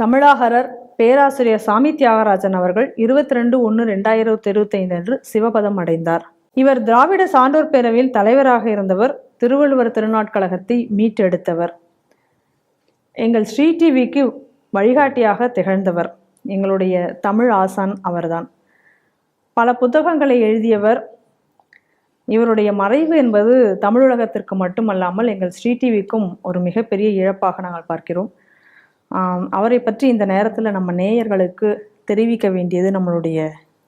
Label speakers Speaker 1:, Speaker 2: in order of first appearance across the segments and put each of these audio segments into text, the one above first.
Speaker 1: தமிழாகரர் பேராசிரியர் சாமி தியாகராஜன் அவர்கள் இருபத்தி ரெண்டு ஒன்று ரெண்டாயிரத்தி இருபத்தைந்து அன்று சிவபதம் அடைந்தார். இவர் திராவிட சான்றோர் பேரவையில் தலைவராக இருந்தவர் திருவள்ளுவர் திருநாட்கழகத்தை மீட்டெடுத்தவர். எங்கள் ஸ்ரீ டிவிக்கு வழிகாட்டியாக திகழ்ந்தவர். எங்களுடைய தமிழ் ஆசான் அவர்தான். பல புத்தகங்களை எழுதியவர். இவருடைய மறைவு என்பது தமிழுலகத்திற்கு மட்டுமல்லாமல் எங்கள் ஸ்ரீ டிவிக்கும் ஒரு மிகப்பெரிய இழப்பாக நாங்கள் பார்க்கிறோம். அவரை பற்றி இந்த நேரத்தில் நம்ம நேயர்களுக்கு தெரிவிக்க வேண்டியது நம்மளுடைய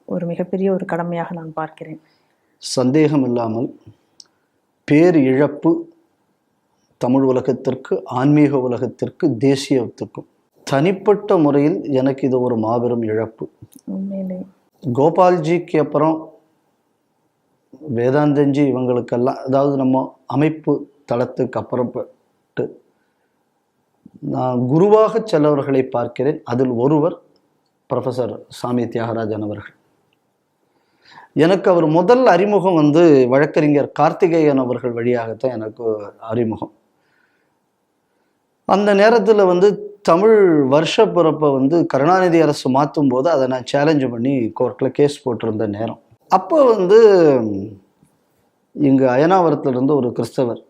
Speaker 1: ஒரு மிகப்பெரிய ஒரு கடமையாக நான் பார்க்கிறேன்.
Speaker 2: சந்தேகம் இல்லாமல் பேர் இழப்பு தமிழ் உலகத்திற்கு ஆன்மீக உலகத்திற்கு தேசியத்துக்கும் தனிப்பட்ட முறையில் எனக்கு இது ஒரு மாபெரும் இழப்பு. கோபால்ஜிக்கு அப்புறம் வேதாந்தஞ்சி இவங்களுக்கெல்லாம் அதாவது நம்ம அமைப்பு தளத்துக்கு அப்புறப்பட்டு நான் குருவாக செல்லவர்களை பார்க்கிறேன். அதில் ஒருவர் ப்ரொஃபஸர் சாமி தியாகராஜன் அவர்கள். எனக்கு அவர் முதல் அறிமுகம் வந்து வழக்கறிஞர் கார்த்திகேயன் அவர்கள் வழியாகத்தான் எனக்கு அறிமுகம். அந்த நேரத்தில் வந்து தமிழ் வருஷ பிறப்பை வந்து கருணாநிதி அரசு மாற்றும் போது அதை நான் சேலஞ்சு பண்ணி கோர்ட்டில் கேஸ் போட்டிருந்த நேரம். அப்போ வந்து இங்கே அயனாவரத்துலேருந்து ஒரு கிறிஸ்தவர்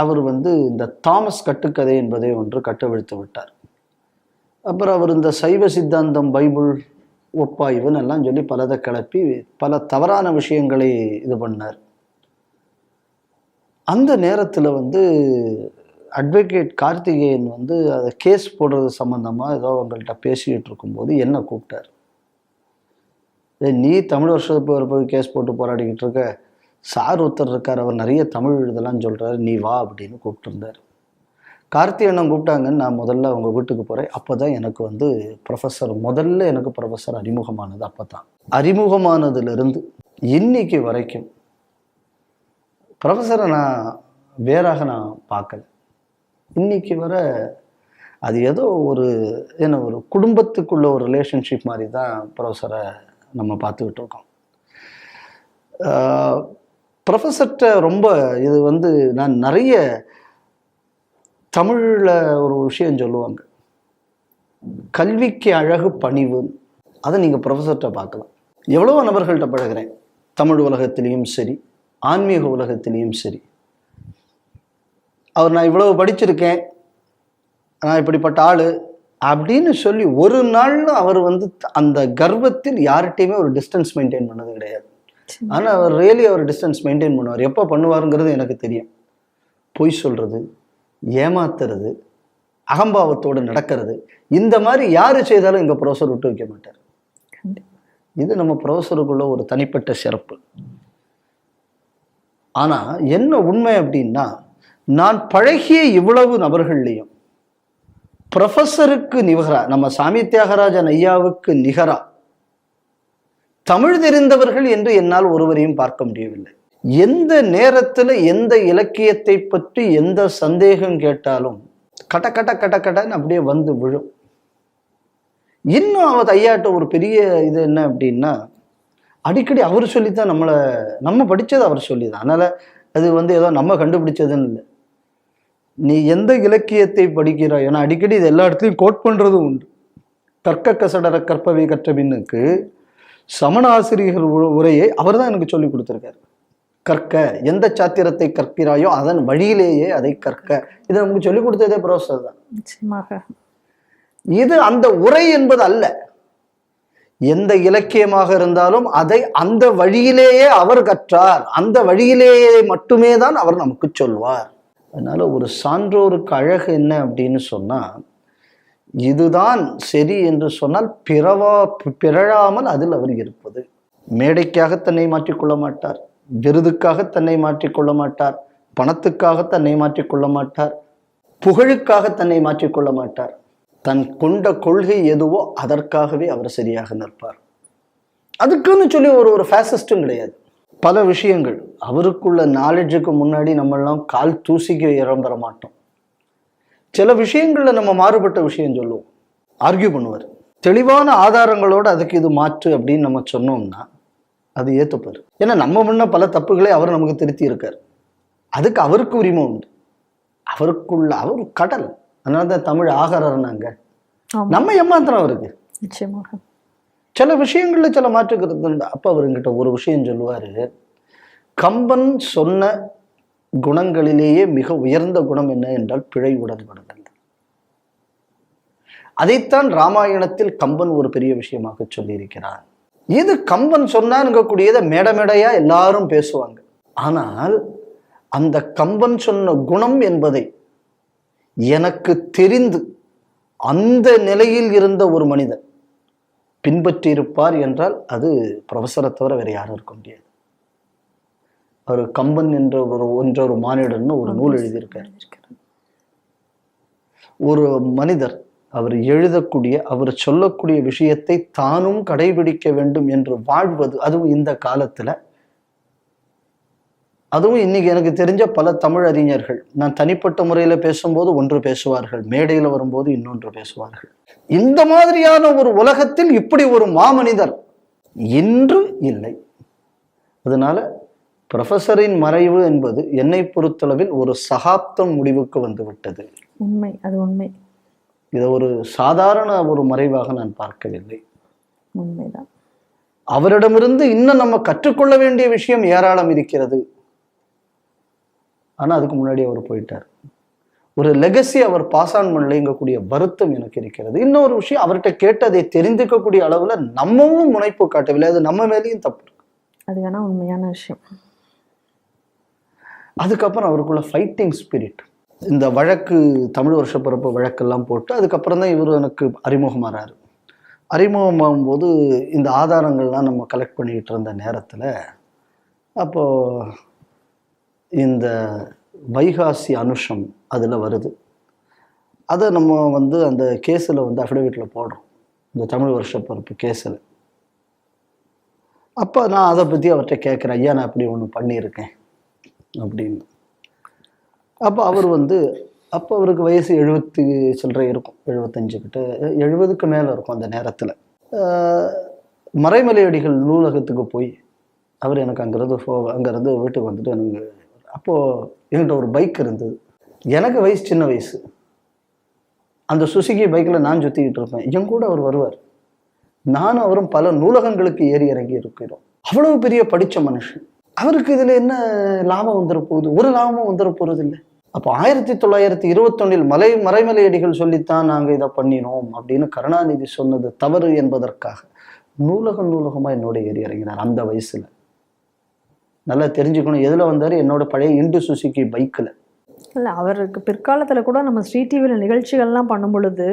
Speaker 2: அவர் வந்து இந்த தாமஸ் கட்டுக்கதை என்பதை ஒன்று கட்டவிழ்த்து விட்டார். அப்புறம் அவர் இந்த சைவ சித்தாந்தம் பைபிள் ஒப்பாய்வுன்னு எல்லாம் சொல்லி பலதை கிளப்பி பல தவறான விஷயங்களை இது பண்ணார். அந்த நேரத்தில் வந்து அட்வொகேட் கார்த்திகேயன் வந்து அதை கேஸ் போடுறது சம்மந்தமாக ஏதோ அவங்கள்ட்ட பேசிக்கிட்டு இருக்கும்போது என்ன கூப்பிட்டார். நீ தமிழ் வருஷத்துக்கு போய் கேஸ் போட்டு போராடிக்கிட்டு இருக்க. சார் ஒருத்தர் இருக்கார் அவர் நிறைய தமிழ் இதெல்லாம் சொல்கிறாரு நீ வா அப்படின்னு கூப்பிட்டுருந்தார். கார்த்தி அண்ணன் கூப்பிட்டாங்கன்னு நான் முதல்ல அவங்க வீட்டுக்கு போகிறேன் அப்போ தான் எனக்கு வந்து ப்ரொஃபஸர் முதல்ல எனக்கு ப்ரொஃபஸர் அறிமுகமானது அப்போ தான் அறிமுகமானதுலேருந்து இன்னைக்கு வரைக்கும் ப்ரொஃபஸரை நான் வேறாக நான் பார்க்கல. இன்னைக்கு வர அது ஏதோ ஒரு என்ன ஒரு குடும்பத்துக்குள்ள ஒரு ரிலேஷன்ஷிப் மாதிரி தான் ப்ரொஃபஸரை நம்ம பார்த்துக்கிட்டு இருக்கோம். ப்ரொஃபஸர்கிட்ட ரொம்ப இது வந்து நான் நிறைய தமிழில் ஒரு விஷயம் சொல்லுவாங்க. கல்விக்கு அழகு பணிவு. அதை நீங்கள் ப்ரொஃபஸர்கிட்ட பார்க்கலாம். எவ்வளோ நபர்கள்ட்ட பழகிறேன். தமிழ் உலகத்திலையும் சரி ஆன்மீக உலகத்திலையும் சரி. அவர் நான் இவ்வளவு படிச்சிருக்கேன் நான் இப்படிப்பட்ட ஆள் அப்படின்னு சொல்லி ஒரு நாள் அவர் வந்து அந்த கர்வத்தில் யார்கிட்டையுமே ஒரு டிஸ்டன்ஸ் மெயின்டைன் பண்ணது கிடையாது. ஆனால் அவர் ரியலி அவர் டிஸ்டன்ஸ் மெயின்டைன் பண்ணுவார். எப்போ பண்ணுவாருங்கிறது எனக்கு தெரியும். பொய் சொல்கிறது ஏமாத்துறது அகம்பாவத்தோடு நடக்கிறது இந்த மாதிரி யார் செய்தாலும் எங்கள் ப்ரொஃபஸர் விட்டு வைக்க மாட்டார். இது நம்ம ப்ரொஃபஸருக்குள்ள ஒரு தனிப்பட்ட சிறப்பு. ஆனால் என்ன உண்மை அப்படின்னா நான் பழகிய இவ்வளவு நபர்கள்லையும் ப்ரொஃபஸருக்கு நிகரா நம்ம சாமி தியாகராஜன் ஐயாவுக்கு நிகரா தமிழ் தெரிந்தவர்கள் என்று என்னால் ஒருவரையும் பார்க்க முடியவில்லை. எந்த நேரத்தில் எந்த இலக்கியத்தை பற்றி எந்த சந்தேகம் கேட்டாலும் கட கட கட கடன்னு அப்படியே வந்து விழும். இன்னும் அவர் ஐயாட்ட ஒரு பெரிய இது என்ன அப்படின்னா அடிக்கடி அவர் சொல்லித்தான் நம்மளை நம்ம படித்தது அவர் சொல்லி தான் அதனால் அது வந்து ஏதோ நம்ம கண்டுபிடிச்சதுன்னு இல்லை. நீ எந்த இலக்கியத்தை படிக்கிறாய்? ஏன்னா அடிக்கடி இது எல்லா இடத்துலையும் கோட் பண்ணுறதும் உண்டு. கற்க கசடர கற்பவை கற்ற பின்னுக்கு சமண ஆசிரியர்கள் உ- உரையை அவர் தான் எனக்கு சொல்லி கொடுத்துருக்காரு. கற்க எந்த சாத்திரத்தை கற்கிறாயோ அதன் வழியிலேயே அதை கற்க. இதை நமக்கு சொல்லி கொடுத்ததே ப்ரோசஸ் தான். இது அந்த உரை என்பது அல்ல. எந்த இலக்கியமாக இருந்தாலும் அதை அந்த வழியிலேயே அவர் கற்றார். அந்த வழியிலேயே மட்டுமே தான் அவர் நமக்கு சொல்வார். அதனால ஒரு சான்றோருக்கு அழகு என்ன அப்படின்னு சொன்னா இதுதான் சரி என்று சொன்னால் பிறவா பிறழாமல் அதில் அவர் இருப்பது. மேடைக்காக தன்னை மாற்றிக்கொள்ள மாட்டார். விருதுக்காக தன்னை மாற்றிக்கொள்ள மாட்டார். பணத்துக்காக தன்னை மாற்றிக்கொள்ள மாட்டார். புகழுக்காக தன்னை மாற்றிக்கொள்ள மாட்டார். தன் கொண்ட கொள்கை எதுவோ அதற்காகவே அவர் சரியாக நிற்பார். அதுக்குன்னு சொல்லி ஒரு ஒரு ஃபேசிஸ்டும் கிடையாது. பல விஷயங்கள். அவருக்குள்ள நாலேஜுக்கு முன்னாடி நம்மெல்லாம் கால் தூசிக்கு இறம்பெற மாட்டோம். சில விஷயங்களில் நம்ம மாறுபட்ட விஷயம் சொல்லுவோம். ஆர்கியூ பண்ணுவார். தெளிவான ஆதாரங்களோட அதுக்கு இது மாற்று அப்படின்னு நம்ம சொன்னோம்னா அது ஏற்றுப்பார் ஏன்னா நம்ம முன்ன பல தப்புகளை அவர் நமக்கு திருத்தி இருக்கார். அதுக்கு அவருக்கு உரிமை உண்டு. அவருக்குள்ள அவர் கடல். அதனால தான் தமிழ் ஆகாரர்னாங்க. நம்ம ஏமாத்திரம் அவருக்கு.
Speaker 1: நிச்சயமாக.
Speaker 2: சில விஷயங்கள்ல சில மாற்றுக்கிறது அப்ப அவருங்கிட்ட ஒரு விஷயம் சொல்லுவாரு. கம்பன் சொன்ன குணங்களிலேயே மிக உயர்ந்த குணம் என்ன என்றால் பிழை உடன்படுதல். அதைத்தான் ராமாயணத்தில் கம்பன் ஒரு பெரிய விஷயமாக சொல்லியிருக்கிறான். இது கம்பன் சொன்னான்ங்கக்கூடியதை மேட மேடையா எல்லாரும் பேசுவாங்க. ஆனால் அந்த கம்பன் சொன்ன குணம் என்பதை எனக்கு தெரிந்து அந்த நிலையில் இருந்த ஒரு மனிதன் பின்பற்றியிருப்பார் என்றால் அது ப்ரொஃபஸரை தவிர வேறு யாரும் இருக்க முடியாது. அவர் கம்பன் என்ற ஒரு ஒன்ற ஒரு மானிடன்னு ஒரு நூல் எழுதியிருக்கார். ஒரு மனிதர் அவர் எழுதக்கூடிய அவர் சொல்லக்கூடிய விஷயத்தை தானும் கடைபிடிக்க வேண்டும் என்று வாழ்வது அதுவும் இந்த காலத்துல. அதுவும் இன்னைக்கு எனக்கு தெரிஞ்ச பல தமிழ் அறிஞர்கள் நான் தனிப்பட்ட முறையில பேசும்போது ஒன்று பேசுவார்கள் மேடையில வரும்போது இன்னொன்று பேசுவார்கள். இந்த மாதிரியான ஒரு உலகத்தில் இப்படி ஒரு மாமனிதர் இன்று இல்லை. அதனால ப்ரொஃபஸரின் மறைவு என்பது என்னை பொறுத்தளவில் ஒரு சகாப்தம் முடிவுக்கு வந்து விட்டது
Speaker 1: உண்மை அது உண்மை.
Speaker 2: இதை ஒரு சாதாரண ஒரு மறைவாக நான் பார்க்கவில்லை.
Speaker 1: உண்மைதான்.
Speaker 2: அவரிடமிருந்து இன்னும் நம்ம கற்றுக்கொள்ள வேண்டிய விஷயம் ஏராளம் இருக்கிறது. ஆனா அதுக்கு முன்னாடி அவர் போயிட்டார். ஒரு லெகசி அவர் பாஸ் ஆன் பண்ணலைங்கக்கூடிய வருத்தம் எனக்கு இருக்கிறது. இன்னொரு விஷயம் அவர்கிட்ட கேட்டு அதை தெரிந்துக்கக்கூடிய அளவுல நம்மவும் முனைப்பு காட்டவில்லை. அது நம்ம மேலேயும் தப்பு
Speaker 1: அது வேணா உண்மையான விஷயம்.
Speaker 2: அதுக்கப்புறம் அவருக்குள்ள ஃபைட்டிங் ஸ்பிரிட் இந்த வழக்கு தமிழ் வருஷ பிறப்பு வழக்கெல்லாம் போட்டு அதுக்கப்புறம் தான் இவர் எனக்கு அறிமுகமாறாரு. அறிமுகமாகும்போது இந்த ஆதாரங்கள்லாம் நம்ம கலெக்ட் பண்ணிக்கிட்டு இருந்த நேரத்தில் அப்போது இந்த வைகாசி அனுஷம் அதில் வருது. அதை நம்ம வந்து அந்த கேஸில் வந்து அஃபிடவிட்டில் போடுறோம். இந்த தமிழ் வருஷ பிறப்பு கேஸில். அப்போ நான் அதை பற்றி அவர்கிட்ட கேட்குறேன் ஐயா நான் அப்படி ஒன்று பண்ணியிருக்கேன். அப்படின்னு. அப்போ அவர் வந்து அப்போ அவருக்கு வயசு எழுபத்தி சில்லறை இருக்கும். எழுபத்தஞ்சு கிட்ட எழுபதுக்கு மேலே இருக்கும் அந்த நேரத்தில். மறைமலையடிகள் நூலகத்துக்கு போய் அவர் எனக்கு அங்கேருந்து ஃபோ அங்கேருந்து வீட்டுக்கு வந்துட்டு எனக்கு அப்போது என்கிட்ட ஒரு பைக் இருந்தது. எனக்கு வயசு சின்ன வயசு. அந்த சுசுகி பைக்கில் நான் சுற்றிக்கிட்டு இருப்பேன். என் கூட அவர் வருவார். நானும் அவரும் பல நூலகங்களுக்கு ஏறி இறங்கி இருக்கிறோம். அவ்வளவு பெரிய படித்த மனுஷன். அவருக்கு இதில் என்ன லாபம் வந்துட போகுது? ஒரு லாபமும் வந்துட போகிறது இல்லை அப்போ ஆயிரத்தி தொள்ளாயிரத்தி இருபத்தொன்னில் மலை மறைமலையடிகள் சொல்லித்தான் நாங்கள் இதை பண்ணினோம் அப்படின்னு கருணாநிதி சொன்னது தவறு என்பதற்காக. நூலகம் நூலகமாக என்னோட ஏறி இறங்கினார் அந்த வயசில். நல்லா தெரிஞ்சுக்கணும் எதில் வந்தார்? என்னோட பழைய இண்டு சுசுக்கி பைக்கில்.
Speaker 1: இல்லை அவருக்கு பிற்காலத்தில் கூட நம்ம ஸ்ரீ டிவியில் நிகழ்ச்சிகள்லாம் பண்ணும் பொழுது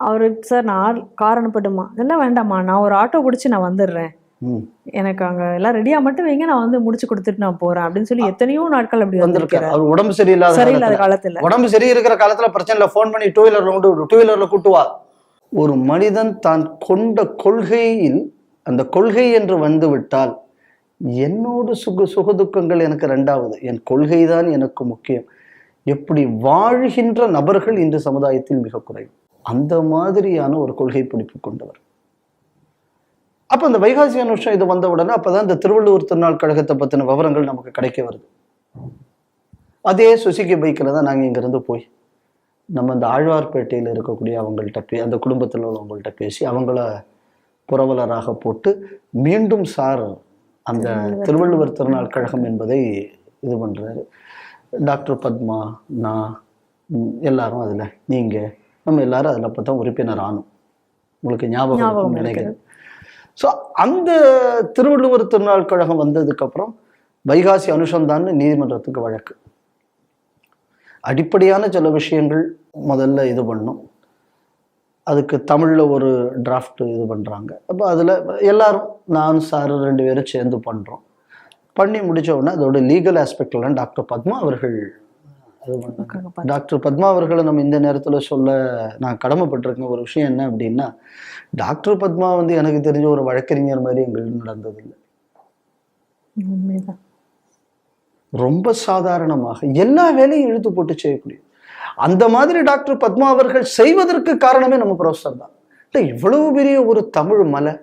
Speaker 1: அவருக்கு சார் நான் ஆள் கார் அனுப்பட்டுமா? வேண்டாம்மா நான் ஒரு ஆட்டோ பிடிச்சி நான் வந்துடுறேன் எனக்கு அங்கே எல்லாம் ரெடியாக மட்டும் வைங்க நான் வந்து முடிச்சு கொடுத்துட்டு நான் போகிறேன் அப்படின்னு சொல்லி எத்தனையோ நாட்கள் அப்படி
Speaker 2: வந்திருக்காரு. அவர் உடம்பு சரியில்லாத
Speaker 1: சரியில்லாத
Speaker 2: காலத்துல. உடம்பு சரி இருக்கிற காலத்துல பிரச்சனை இல்லை. ஃபோன் பண்ணி டூ வீலர்ல கொண்டு டூ வீலர்ல கூட்டு வா. ஒரு மனிதன் தான் கொண்ட கொள்கையில் அந்த கொள்கை என்று வந்து விட்டால் என்னோடு சுக சுகதுக்கங்கள் எனக்கு ரெண்டாவது. என் கொள்கை தான் எனக்கு முக்கியம். எப்படி வாழ்கின்ற நபர்கள் இன்று சமுதாயத்தில் மிக குறைவு. அந்த மாதிரியான ஒரு கொள்கை பிடிப்பு கொண்டவர். அப்ப அந்த வைகாசி அனுஷம் இது வந்த உடனே அப்பதான் இந்த திருவள்ளுவர் திருநாள் கழகத்தை பத்தின விவரங்கள் நமக்கு கிடைக்க வருது. அதே சுசுகி பைக்கில் தான் நாங்கள் இங்கேருந்து போய் நம்ம இந்த ஆழ்வார்பேட்டையில் இருக்கக்கூடிய அவங்கள்ட்ட பே அந்த குடும்பத்தில் உள்ளவங்கள்ட்ட பேசி அவங்கள புரவலராக போட்டு மீண்டும் சார் அந்த திருவள்ளுவர் திருநாள். கழகம் என்பதை இது பண்ணுறாரு டாக்டர் பத்மா நான் எல்லாரும் அதில் நீங்கள் நம்ம எல்லாரும் அதில் அப்போ தான் உறுப்பினர் ஆனோம். உங்களுக்கு ஞாபகம். நினைக்கிறேன். ஸோ அந்த திருவள்ளுவர் திருநாள் கழகம் வந்ததுக்கப்புறம் வைகாசி அனுசந்தான்னு நீதிமன்றத்துக்கு வழக்கு. அடிப்படையான சில விஷயங்கள் முதல்ல இது பண்ணும். அதுக்கு தமிழில் ஒரு டிராஃப்ட் இது பண்ணுறாங்க அப்போ அதில் எல்லாரும் நான் சார் ரெண்டு பேரும் சேர்ந்து பண்ணுறோம் பண்ணி முடித்த உடனே அதோட லீகல் ஆஸ்பெக்ட்லாம் டாக்டர் பத்மா அவர்கள் டாக்டர் பத்மா அவர்களை நம்ம இந்த நேரத்தில் சொல்ல நான் கடமைப்பட்டிருக்கேன். ஒரு விஷயம் என்ன அப்படின்னா டாக்டர் பத்மா வந்து எனக்கு தெரிஞ்ச ஒரு வழக்கறிஞர் மாதிரி எங்களுக்கு நடந்ததில்லை. ரொம்ப சாதாரணமாக எல்லா வேலையும் இழுத்து போட்டு செய்யக்கூடிய. அந்த மாதிரி டாக்டர் பத்மா அவர்கள் செய்வதற்கு காரணமே நம்ம ப்ரொஃபஸர் தான். இவ்வளவு பெரிய ஒரு தமிழ் மலை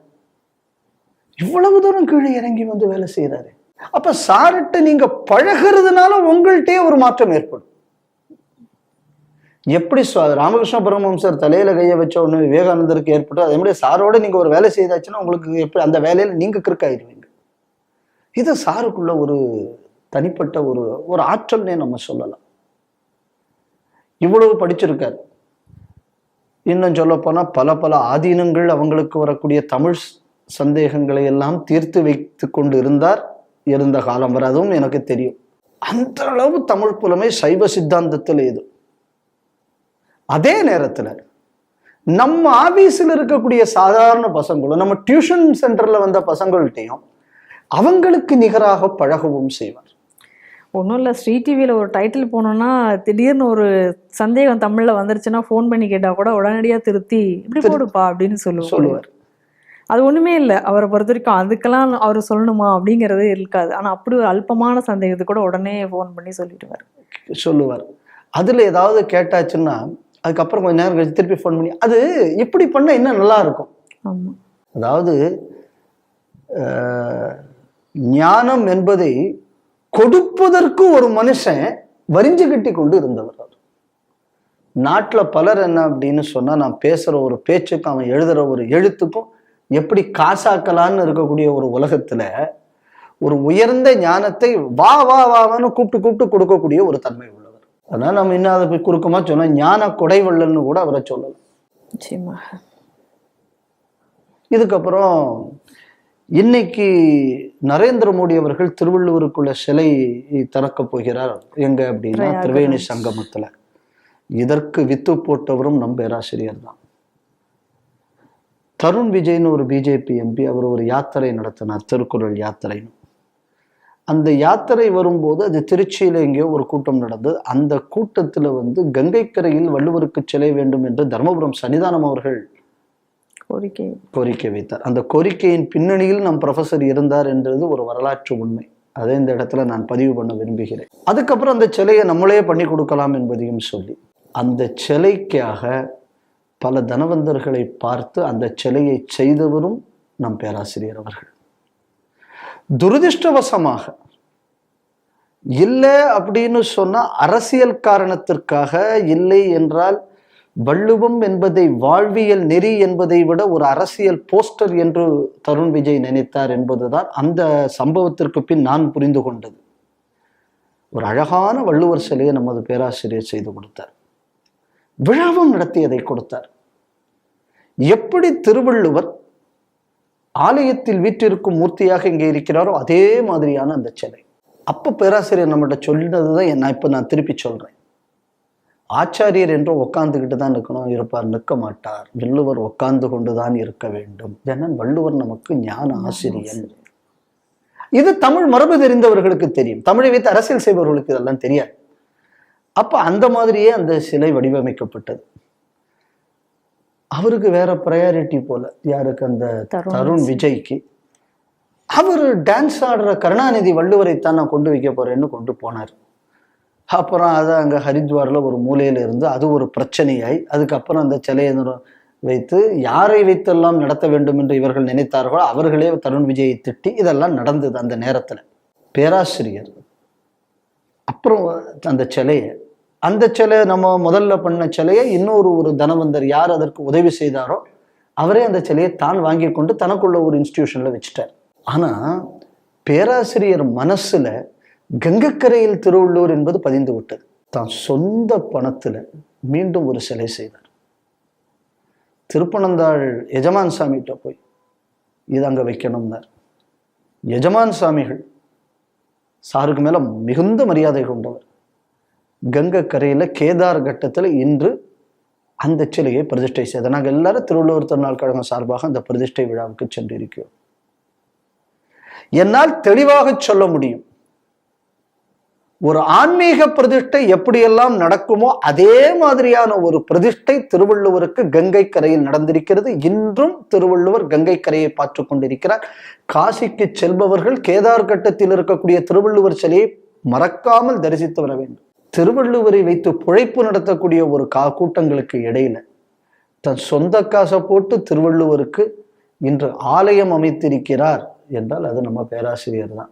Speaker 2: இவ்வளவு தூரம் கீழே இறங்கி வந்து வேலை செய்யறாரு அப்ப சார்கிட்ட நீங்க பழகிறதுனால உங்கள்கிட்டயே ஒரு மாற்றம் ஏற்படும். எப்படி ராமகிருஷ்ண பரமஹம்சர் தலையில கையை வச்ச உடனே விவேகானந்தருக்கு ஏற்பட்டு அதே மாதிரி சாரோட நீங்க ஒரு வேலை செய்தாச்சுன்னா உங்களுக்கு எப்படி அந்த வேலையில நீங்க கிறுக்காயிருவீங்க இது சாருக்குள்ள ஒரு தனிப்பட்ட ஒரு ஒரு ஆற்றல்னே நம்ம சொல்லலாம். இவ்வளவு படிச்சிருக்காரு. இன்னும் சொல்ல போனா பல பல ஆதீனங்கள் அவங்களுக்கு வரக்கூடிய தமிழ் சந்தேகங்களை எல்லாம் தீர்த்து வைத்து கொண்டு இருந்தார் இருந்த காலம் வரை. அதுவும் எனக்கு தெரியும். அந்த அளவு தமிழ் புலமை சைவ சித்தாந்தத்தில் இது. அதே நேரத்துல நம்ம ஆபீஸில் இருக்கக்கூடிய சாதாரண பசங்களும் நம்ம டியூஷன் சென்டர்ல வந்த பசங்கள்கிட்டையும் அவங்களுக்கு நிகராக பழகவும் செய்வார்.
Speaker 1: ஒன்றும் இல்லை ஸ்ரீ டிவியில் ஒரு டைட்டில் போனோம்னா திடீர்னு ஒரு சந்தேகம் தமிழில் வந்துருச்சுன்னா ஃபோன் பண்ணி கேட்டால் கூட உடனடியாக திருத்தி இப்படி போடுப்பா அப்படின்னு சொல்லுவார்
Speaker 2: சொல்லுவார்.
Speaker 1: அது ஒன்றுமே இல்லை. அவரை பொறுத்த வரைக்கும் அதுக்கெல்லாம் அவர் சொல்லணுமா அப்படிங்கிறது இருக்காது. ஆனால் அப்படி ஒரு அல்பமான சந்தேகத்துக்கு கூட உடனே ஃபோன் பண்ணி சொல்லிடுவார்.
Speaker 2: சொல்லுவார். அதுல ஏதாவது கேட்டாச்சுன்னா அதுக்கப்புறம் கொஞ்ச நேரம் கழிச்சு திருப்பி ஃபோன் பண்ணி அது இப்படி பண்ணா இன்னும் நல்லா இருக்கும் அதாவது ஞானம் என்பதை கொடுப்பதற்கு ஒரு மனுஷன் வரிஞ்சு கட்டி கொண்டு இருந்தவர் அவர். நாட்டுல பலர் என்ன அப்படின்னு சொன்னா நான் பேசுற ஒரு பேச்சுக்கும் அவன் எழுதுற ஒரு எழுத்துக்கும் எப்படி காசாக்கலான்னு இருக்கக்கூடிய ஒரு உலகத்துல ஒரு உயர்ந்த ஞானத்தை வா வா வான்னு கூப்பிட்டு கூப்பிட்டு கொடுக்கக்கூடிய ஒரு தன்மை உள்ளவர் அதனால நம்ம இன்னும் அதை போய் குறுக்கமா சொன்னா ஞான கொடைவள்ளல்னு கூட அவரை சொல்லலாம்.
Speaker 1: நிச்சயமாக.
Speaker 2: இதுக்கப்புறம் இன்னைக்கு நரேந்திர மோடி அவர்கள் திருவள்ளுவருக்குள்ள சிலை திறக்க போகிறார். எங்க அப்படின்னா. திரிவேணி சங்கமத்துல. இதற்கு வித்து போட்டவரும் நம் பேராசிரியர் தான். தருண் விஜய்னு ஒரு பிஜேபி எம்பி அவர் ஒரு யாத்திரை நடத்தினார் திருக்குறள் யாத்திரைன்னு. அந்த யாத்திரை வரும்போது அது திருச்சியில எங்கேயோ ஒரு கூட்டம் நடந்தது. அந்த கூட்டத்துல வந்து கங்கைக்கரையில் வள்ளுவருக்கு சிலை வேண்டும் என்று தர்மபுரம் சன்னிதானம் அவர்கள்
Speaker 1: கோரிக்கை.
Speaker 2: கோரிக்கை வைத்தார். அந்த கோரிக்கையின் பின்னணியில் நம் ப்ரொஃபசர் இருந்தார் என்றது ஒரு வரலாற்று உண்மை. அதை இந்த இடத்துல நான் பதிவு பண்ண விரும்புகிறேன். அதுக்கப்புறம் அந்த சிலையை நம்மளே பண்ணி கொடுக்கலாம் என்பதையும் சொல்லி அந்த சிலைக்காக பல தனவந்தர்களை பார்த்து அந்த சிலையை செய்தவரும் நம் பேராசிரியர் அவர்கள். துரதிருஷ்டவசமாக. இல்லை அப்படின்னு சொன்னால் அரசியல் காரணத்திற்காக இல்லை என்றால் வள்ளுவம் என்பதை வாழ்வியல் நெறி என்பதை விட ஒரு அரசியல் போஸ்டர் என்று தருண் விஜய் நினைத்தார் என்பதுதான் அந்த சம்பவத்திற்கு பின் நான் புரிந்து கொண்டது. ஒரு அழகான வள்ளுவர் சிலையை நமது பேராசிரியர் செய்து கொடுத்தார். விழாவும் நடத்தி அதை கொடுத்தார். எப்படி திருவள்ளுவர் ஆலயத்தில் வீற்றிருக்கும் மூர்த்தியாக இங்கே இருக்கிறாரோ அதே மாதிரியான அந்த சிலை. அப்ப பேராசிரியர் நம்மகிட்ட சொல்லினதுதான் நான் இப்ப நான் திருப்பி சொல்றேன். ஆச்சாரியர் என்றும் உட்கார்ந்துகிட்டு தான் இருக்கணும் இருப்பார் நிற்க மாட்டார். வள்ளுவர் உட்கார்ந்து கொண்டுதான் இருக்க வேண்டும். ஜனன் வள்ளுவர் நமக்கு ஞான ஆசிரியன் இது தமிழ் மரபு தெரிந்தவர்களுக்கு தெரியும். தமிழை வைத்து அரசியல் செய்பவர்களுக்கு இதெல்லாம் தெரியாது. அப்ப அந்த மாதிரியே அந்த சிலை வடிவமைக்கப்பட்டது. அவருக்கு வேற ப்ரையாரிட்டி போல. யாருக்கு? அந்த
Speaker 1: தருண்.
Speaker 2: விஜய்க்கு. அவர் டான்ஸ் ஆடுற கருணாநிதி வள்ளுவரைத்தான் நான் கொண்டு வைக்க போறேன்னு கொண்டு போனார். அப்புறம் அதை அங்கே ஹரித்வாரில் ஒரு மூலையில இருந்து அது ஒரு பிரச்சனையாய் அதுக்கப்புறம் அந்த சிலையை வைத்து யாரை வைத்தெல்லாம் நடத்த வேண்டும் என்று இவர்கள் நினைத்தார்களோ அவர்களே தருண் விஜயை திட்டி இதெல்லாம் நடந்தது அந்த நேரத்தில். பேராசிரியர். அப்புறம் அந்த சிலையை அந்த சிலை நம்ம முதல்ல பண்ண சிலையை இன்னொரு ஒரு தனவந்தர் யார் அதற்கு உதவி செய்தாரோ அவரே அந்த சிலையை தான் வாங்கி கொண்டு தனக்குள்ள ஒரு இன்ஸ்டியூஷனில் வச்சுட்டார். ஆனால் பேராசிரியர் மனசில் கங்கக்கரையில் திருவள்ளூர் என்பது பதிந்து விட்டது. தான் சொந்த பணத்தில் மீண்டும் ஒரு சிலை செய்தார். திருப்பனந்தாள் எஜமான் சாமிகிட்ட போய் இது அங்கே வைக்கணும்னார். எஜமான் சாமிகள் சாருக்கு மேலே மிகுந்த மரியாதை கொண்டவர். கங்கை கரையில் கேதார் கட்டத்தில் இன்று அந்த சிலையை பிரதிஷ்டை செய்த நாங்கள் எல்லாரும் திருவள்ளுவர் திருநாள் கழகம் சார்பாக அந்த பிரதிஷ்டை விழாவுக்கு சென்றிருக்கிறோம். என்னால் தெளிவாக சொல்ல முடியும். ஒரு ஆன்மீக பிரதிஷ்டை எப்படியெல்லாம் நடக்குமோ அதே மாதிரியான ஒரு பிரதிஷ்டை திருவள்ளுவருக்கு கங்கை கரையில் நடந்திருக்கிறது. இன்றும் திருவள்ளுவர் கங்கை கரையை பார்த்து கொண்டிருக்கிறார். காசிக்கு செல்பவர்கள் கேதார் கட்டத்தில் இருக்கக்கூடிய திருவள்ளுவர் சிலையை மறக்காமல் தரிசித்து வர வேண்டும். திருவள்ளுவரை வைத்து பிழைப்பு நடத்தக்கூடிய ஒரு கா கூட்டங்களுக்கு இடையில தன் சொந்த காசை போட்டு திருவள்ளுவருக்கு இன்று ஆலயம் அமைத்திருக்கிறார் என்றால் அது நம்ம பேராசிரியர் தான்.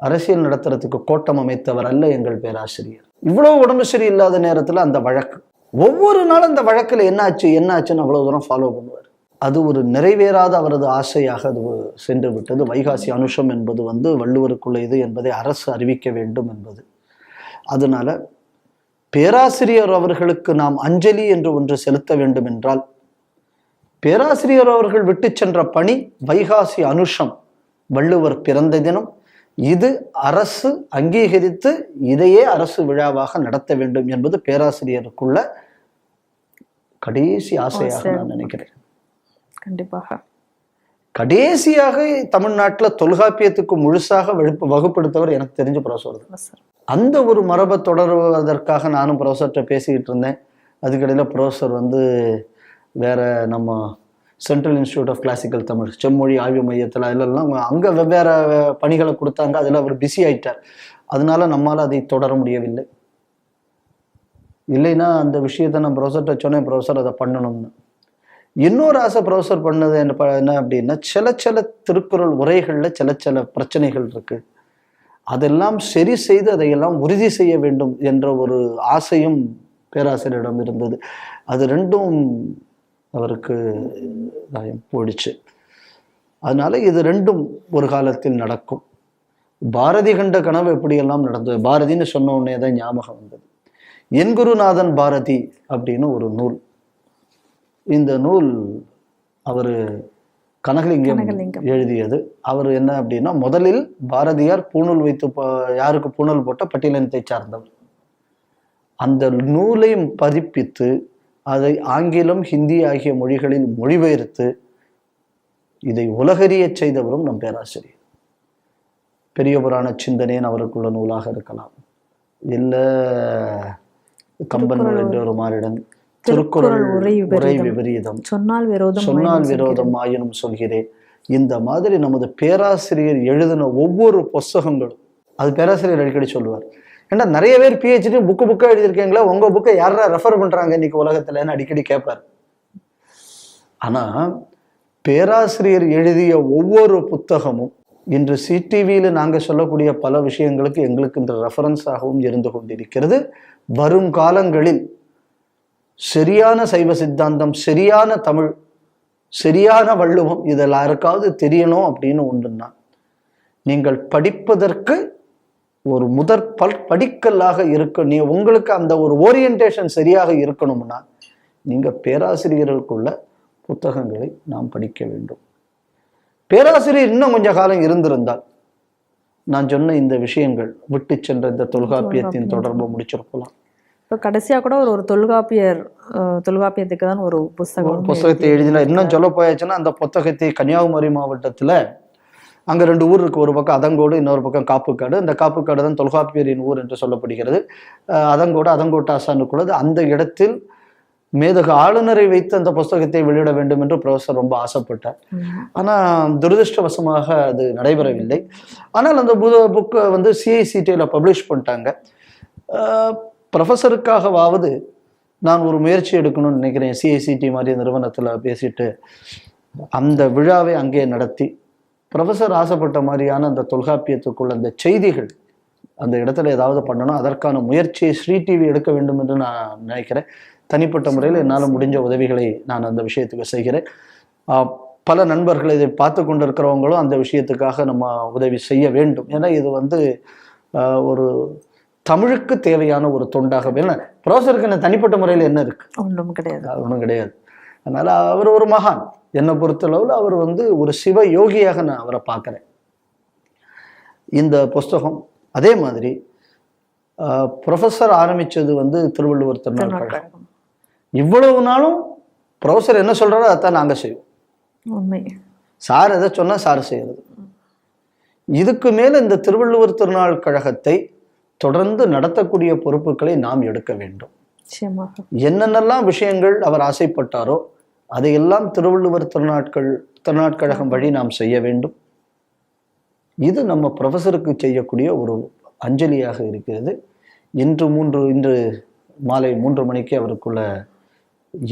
Speaker 2: அரசியல் நடத்துறதுக்கு கோட்டம் அமைத்தவர் அல்ல எங்கள் பேராசிரியர். இவ்வளவு உடம்பு சரியில்லாத நேரத்துல அந்த வழக்கு. ஒவ்வொரு நாளும் அந்த வழக்குல என்னாச்சு என்னாச்சுன்னு அவ்வளவு தூரம் ஃபாலோ பண்ணுவார். அது ஒரு நிறைவேறாத அவரது ஆசையாக அது சென்று விட்டது. வைகாசி அனுஷம் என்பது வந்து வள்ளுவருக்குள்ள இது என்பதை அரசு அறிவிக்க வேண்டும் என்பது. அதனால பேராசிரியர் அவர்களுக்கு நாம் அஞ்சலி என்று ஒன்று செலுத்த வேண்டும் என்றால் பேராசிரியர் அவர்கள் விட்டு சென்ற பணி வைகாசி அனுஷம் வள்ளுவர் பிறந்த தினம். இது அரசு அங்கீகரித்து இதையே அரசு விழாவாக நடத்த வேண்டும் என்பது பேராசிரியருக்குள்ள கடைசி ஆசையாக நான் நினைக்கிறேன்.
Speaker 1: கண்டிப்பாக.
Speaker 2: கடைசியாக தமிழ்நாட்டுல தொல்காப்பியத்துக்கு முழுசாக வகுப்பு வகுப்படுத்தவர் எனக்கு தெரிஞ்ச.
Speaker 1: சார்
Speaker 2: அந்த ஒரு மரபை தொடர்வதற்காக நானும் ப்ரொஃபஸர்கிட்ட பேசிக்கிட்டு இருந்தேன். அதுக்கிடையில் ப்ரொஃபஸர் வந்து வேறு நம்ம central institute of classical Tamil செம்மொழி ஆய்வு மையத்தில் அதிலெல்லாம் அங்கே வெவ்வேறு பணிகளை கொடுத்தாங்க. அதில் அவர் பிஸி ஆயிட்டார். அதனால நம்மால் அதை தொடர முடியவில்லை. இல்லைன்னா அந்த விஷயத்தை நான் ப்ரொஃபஸர்கிட்ட சொன்னேன் ப்ரொஃபஸர் அதை பண்ணணும்னு. இன்னொரு ஆசை ப்ரொஃபஸர் பண்ணது என்ன ப- என்ன அப்படின்னா சில சில திருக்குறள் உரைகளில் சில சில பிரச்சனைகள் இருக்குது அதெல்லாம் சரி செய்து அதையெல்லாம் உறுதி செய்ய வேண்டும் என்ற ஒரு ஆசையும் பேராசிரியரிடம் இருந்தது. அது ரெண்டும் அவருக்கு போயிடுச்சு. அதனால இது ரெண்டும் ஒரு காலத்தில் நடக்கும். பாரதி கண்ட கனவு எப்படியெல்லாம் நடந்தது? பாரதின்னு சொன்ன உடனே தான் ஞாபகம் வந்தது. என் குருநாதன் பாரதி அப்படின்னு ஒரு நூல். இந்த நூல் அவர் கனகலிங்கம். எழுதியது. அவர் என்ன அப்படின்னா முதலில் பாரதியார் பூணூல் வைத்து யாருக்கு பூணூல் போட்ட பட்டியலினத்தை சார்ந்தவர். அந்த நூலை பதிப்பித்து அதை ஆங்கிலம் ஹிந்தி ஆகிய மொழிகளில் மொழிபெயர்த்து இதை உலகறியச் செய்தவரும் நம் பேராசிரியர். பெரிய புராண சிந்தனையின் அவருக்குள்ள நூலாக இருக்கலாம். இல்ல கம்பன் என்ற ஒரு மாறிடன் திருக்குறள்
Speaker 1: உரை விபரீதம். சொன்னால் விரோதம்
Speaker 2: சொன்னால் விரோதம் ஆயினும் சொல்கிறேன். இந்த மாதிரி நமது பேராசிரியர் எழுதின ஒவ்வொரு புஸ்தகங்களும் அது பேராசிரியர் அடிக்கடி சொல்லுவார். ஏன்னா நிறைய பேர் பிஹெச்டி புக்கு புக்கா எழுதியிருக்கீங்களா? உங்க புக்கை யாரா ரெஃபர் பண்றாங்க இன்னைக்கு உலகத்துலன்னு அடிக்கடி கேட்பார் ஆனா பேராசிரியர் எழுதிய ஒவ்வொரு புத்தகமும் இன்று சிடிவியில் நாங்க சொல்லக்கூடிய பல விஷயங்களுக்கு எங்களுக்கு இந்த ரெஃபரன்ஸாகவும் இருந்து கொண்டிருக்கிறது. வரும் காலங்களில் சரியான சைவ சித்தாந்தம் சரியான தமிழ் சரியான வள்ளுவம் இதில் யாருக்காவது தெரியணும் அப்படின்னு ஒன்றுன்னா நீங்கள் படிப்பதற்கு ஒரு முதற் பல் படிக்கல்லாக இருக்க நீ உங்களுக்கு அந்த ஒரு ஓரியன்டேஷன் சரியாக இருக்கணும்னா நீங்க பேராசிரியர்களுக்குள்ள புத்தகங்களை நாம் படிக்க வேண்டும். பேராசிரியர் இன்னும் கொஞ்ச காலம் இருந்திருந்தால் நான் சொன்ன இந்த விஷயங்கள் விட்டு சென்ற இந்த தொல்காப்பியத்தின் தொடர்பை முடிச்சிருக்கலாம்.
Speaker 1: இப்ப கடைசியா கூட ஒரு ஒரு தொல்காப்பியர் தொல்காப்பியத்துக்கு தான் ஒரு புஸ்தகம்
Speaker 2: புத்தகத்தை எழுதினா இன்னும் சொல்ல போயாச்சுன்னா அந்த புத்தகத்தை கன்னியாகுமரி மாவட்டத்துல அங்க ரெண்டு ஊர் இருக்கு. ஒரு பக்கம் அதங்கோடு இன்னொரு பக்கம் காப்புக்காடு. இந்த காப்புக்காடு தான் தொல்காப்பியரின் ஊர் என்று சொல்லப்படுகிறது. அதங்கோடு அதங்கோட்டு ஆசானுக்குள்ளது அந்த இடத்தில் மேதகு ஆளுநரை வைத்து அந்த புஸ்தகத்தை வெளியிட வேண்டும் என்று ப்ரொஃபசர் ரொம்ப ஆசைப்பட்டார். ஆனா துரதிருஷ்டவசமாக அது நடைபெறவில்லை. ஆனால் அந்த புத புக்கை வந்து சிஐசிடியில் பப்ளிஷ் பண்ணிட்டாங்க. ப்ரொஃபஸருக்காகவாவது நான் ஒரு முயற்சி எடுக்கணும்னு நினைக்கிறேன். சிஐசிடி மாதிரி நிறுவனத்தில் பேசிட்டு அந்த விழாவை அங்கே நடத்தி ப்ரொஃபஸர் ஆசைப்பட்ட மாதிரியான அந்த தொல்காப்பியத்துக்குள்ள அந்த செய்திகள் அந்த இடத்துல ஏதாவது பண்ணணும். அதற்கான முயற்சியை ஸ்ரீ டிவி எடுக்க வேண்டும் என்று நான் நினைக்கிறேன். தனிப்பட்ட முறையில் என்னால் முடிஞ்ச உதவிகளை நான் அந்த விஷயத்துக்கு செய்கிறேன். பல நண்பர்கள் இதை பார்த்து கொண்டிருக்கிறவங்களும் அந்த விஷயத்துக்காக நம்ம உதவி செய்ய வேண்டும். ஏன்னா இது வந்து ஒரு தமிழுக்கு தேவையான ஒரு தொண்டாக ஏன்னா ப்ரொஃபஸருக்கு என்ன தனிப்பட்ட முறையில் என்ன இருக்கு?
Speaker 1: ஒன்றும் கிடையாது.
Speaker 2: ஒன்றும் கிடையாது. அதனால அவர் ஒரு மகான். என்னை பொறுத்தளவில் அவர் வந்து ஒரு சிவ யோகியாக நான் அவரை பார்க்குறேன். இந்த புஸ்தகம் அதே மாதிரி ப்ரொஃபஸர் ஆரம்பிச்சது வந்து திருவள்ளுவர் திருநாள் கழகம். இவ்வளவு நாளும் ப்ரொஃபஸர் என்ன சொல்றாரோ அதைத்தான் நாங்கள் செய்வோம். சார் எதை சொன்னா சார் செய்யறது. இதுக்கு மேல இந்த திருவள்ளுவர் திருநாள் கழகத்தை தொடர்ந்து நடத்தக்கூடிய பொறுப்புகளை நாம் எடுக்க வேண்டும். என்னென்னலாம் விஷயங்கள் அவர் ஆசைப்பட்டாரோ அதையெல்லாம் திருவள்ளுவர் திருநாட்கள் திருநாட்கழகம் வழி நாம் செய்ய வேண்டும். இது நம்ம ப்ரொஃபஸருக்கு செய்யக்கூடிய ஒரு அஞ்சலியாக இருக்கிறது. இன்று மூன்று இன்று மாலை மூன்று மணிக்கு அவருக்குள்ள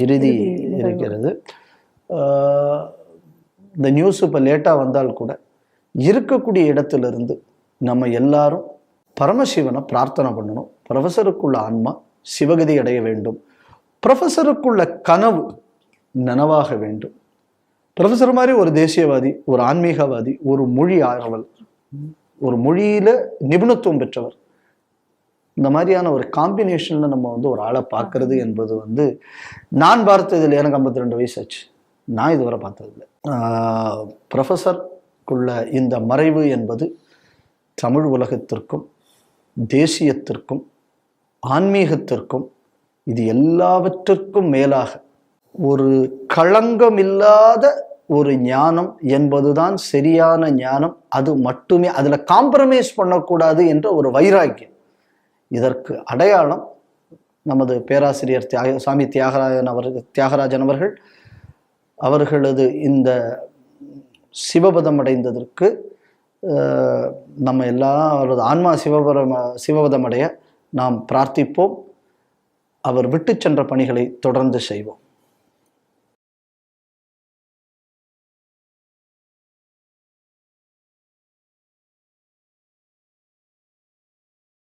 Speaker 2: இறுதி இருக்கிறது. இந்த நியூஸ் இப்போ லேட்டாக வந்தால் கூட இருக்கக்கூடிய இடத்திலிருந்து நம்ம எல்லாரும் பரமசிவனை பிரார்த்தனை பண்ணணும். ப்ரொஃபஸருக்குள்ள ஆன்மா சிவகதி அடைய வேண்டும். ப்ரொஃபஸருக்குள்ள கனவு நனவாக வேண்டும். ப்ரொஃபஸர் மாதிரி ஒரு தேசியவாதி ஒரு ஆன்மீகவாதி ஒரு மொழி ஆர்வல் ஒரு மொழியில் நிபுணத்துவம் பெற்றவர். இந்த மாதிரியான ஒரு காம்பினேஷனில் நம்ம வந்து ஒரு ஆளை பார்க்கறது என்பது வந்து நான் பார்த்ததில்லை எனக்கு 52 ரெண்டு வயசு ஆச்சு நான் இதுவரை பார்த்ததில்லை. ப்ரொஃபஸருக்குள்ள இந்த மறைவு என்பது தமிழ் உலகத்திற்கும் தேசியத்திற்கும் ஆன்மீகத்திற்கும் இது எல்லாவற்றிற்கும் மேலாக ஒரு களங்கமில்லாத ஒரு ஞானம் என்பதுதான் சரியான ஞானம். அது மட்டுமே அதில் காம்ப்ரமைஸ் பண்ணக்கூடாது என்ற ஒரு வைராக்கியம். இதற்கு அடையாளம் நமது பேராசிரியர் தியாக சாமி தியாகராஜன் அவர்கள் தியாகராஜன் அவர்கள் அவர்களது இந்த சிவபதம் அடைந்ததற்கு நம்ம எல்லாம் அவரது ஆன்மா சிவபரம் சிவபதம் அடைய நாம் பிரார்த்திப்போம். அவர் விட்டு சென்ற பணிகளை தொடர்ந்து செய்வோம்.